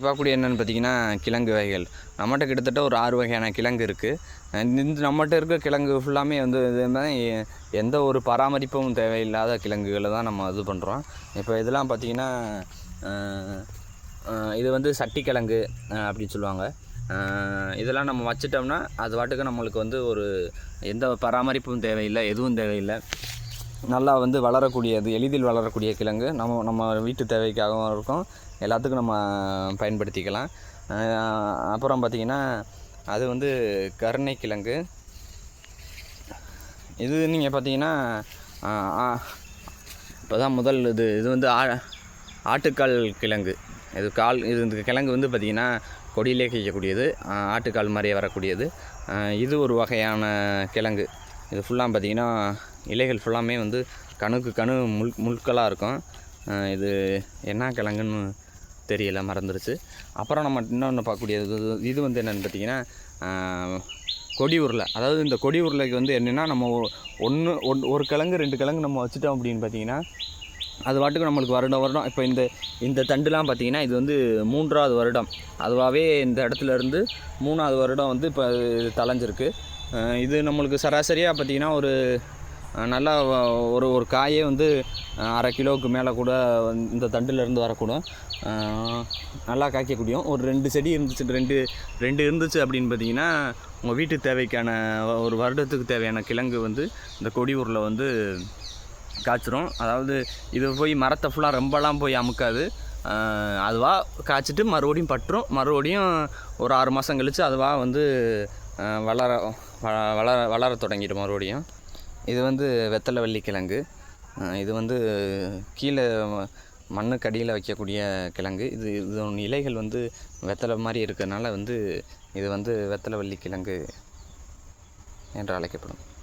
பார்க்கக்கூடிய என்னென்னு பார்த்தீங்கன்னா கிழங்கு வகைகள். நம்மகிட்ட கிட்டத்தட்ட ஒரு ஆறு வகையான கிழங்கு இருக்குது இந்த நம்மகிட்ட இருக்க கிழங்கு ஃபுல்லாமே வந்து இது மாதிரி எந்த ஒரு பராமரிப்பும் தேவையில்லாத கிழங்குகளை தான் நம்ம இது பண்ணுறோம் இப்போ இதெல்லாம் பார்த்தீங்கன்னா இது வந்து சட்டிக்கிழங்கு கிழங்கு அப்படின்னு சொல்லுவாங்க. இதெல்லாம் நம்ம வச்சிட்டோம்னா அது பாட்டுக்கு நம்மளுக்கு வந்து ஒரு எந்த பராமரிப்பும் தேவையில்லை எதுவும் தேவையில்லை. நல்லா வந்து வளரக்கூடியது எளிதில் வளரக்கூடிய கிழங்கு. நம்ம நம்ம வீட்டு தேவைக்காகவும் இருக்கும். எல்லாத்துக்கும் நம்ம பயன்படுத்திக்கலாம். அப்புறம் பார்த்திங்கன்னா அது வந்து கருணை கிழங்கு. இது நீங்கள் பார்த்தீங்கன்னா இப்போ தான் முதல் இது இது வந்து ஆ ஆட்டுக்கால் கிழங்கு. இது கால் இது இந்த கிழங்கு வந்து பார்த்திங்கன்னா கொடியிலே கிடைக்கக்கூடியது ஆட்டுக்கால் மாதிரியே வரக்கூடியது. இது ஒரு வகையான கிழங்கு. இது ஃபுல்லாக பார்த்திங்கன்னா இலைகள் ஃபுல்லாமே வந்து கணுக்கு கணு முள் முள்களாக இருக்கும். இது என்ன கிழங்குன்னு தெரியல மறந்துருச்சு. அப்புறம் நம்ம இன்னொன்று பார்க்கக்கூடியது இது- இது வந்து என்னென்னு பார்த்தீங்கன்னா கொடி உருளை. அதாவது இந்த கொடி உருளைக்கு வந்து என்னென்னா நம்ம ஒன்று ஒன் ஒரு கிழங்கு ரெண்டு கிழங்கு நம்ம வச்சுட்டோம் அப்படின்னு பார்த்தீங்கன்னா அது பாட்டுக்கு நம்மளுக்கு வருடம் வருடம். இப்போ இந்த இந்த தண்டுலாம் பார்த்தீங்கன்னா இது வந்து மூன்றாவது வருடம். அதுவாகவே இந்த இடத்துல இருந்து மூணாவது வருடம் வந்து இப்போ தலைஞ்சிருக்கு இது நம்மளுக்கு சராசரியாக பார்த்தீங்கன்னா ஒரு நல்லா ஒரு ஒரு காயே வந்து அரை கிலோவுக்கு மேலே கூட வந்து இந்த தண்டுலேருந்து வரக்கூடும். நல்லா காய்க்கக்கூடியும் ஒரு ரெண்டு செடி இருந்துச்சு ரெண்டு ரெண்டு இருந்துச்சு அப்படின்னு பார்த்தீங்கன்னா உங்கள் வீட்டு தேவைக்கான ஒரு வருடத்துக்கு தேவையான கிழங்கு வந்து இந்த கொடியூரில் வந்து காய்ச்சிரும். அதாவது இது போய் மரத்தை ஃபுல்லாக ரொம்பலாம் போய் அமுக்காது. அதுவாக காய்ச்சிட்டு மறுபடியும் பற்றும் மறுபடியும் ஒரு ஆறு மாதம் கழித்து அதுவாக வந்து வளர வ- வளர வளர தொடங்கிடும் மறுபடியும். இது வந்து வெத்தலை வள்ளி கிழங்கு. இது வந்து கீழே மண்ணுக்கு அடியில் வைக்கக்கூடிய கிழங்கு. இது இதோட இலைகள் வந்து வெத்தலை மாதிரி இருக்கிறதுனால வந்து இது வந்து வெத்தலை வள்ளி கிழங்கு என்று அழைக்கப்படும்.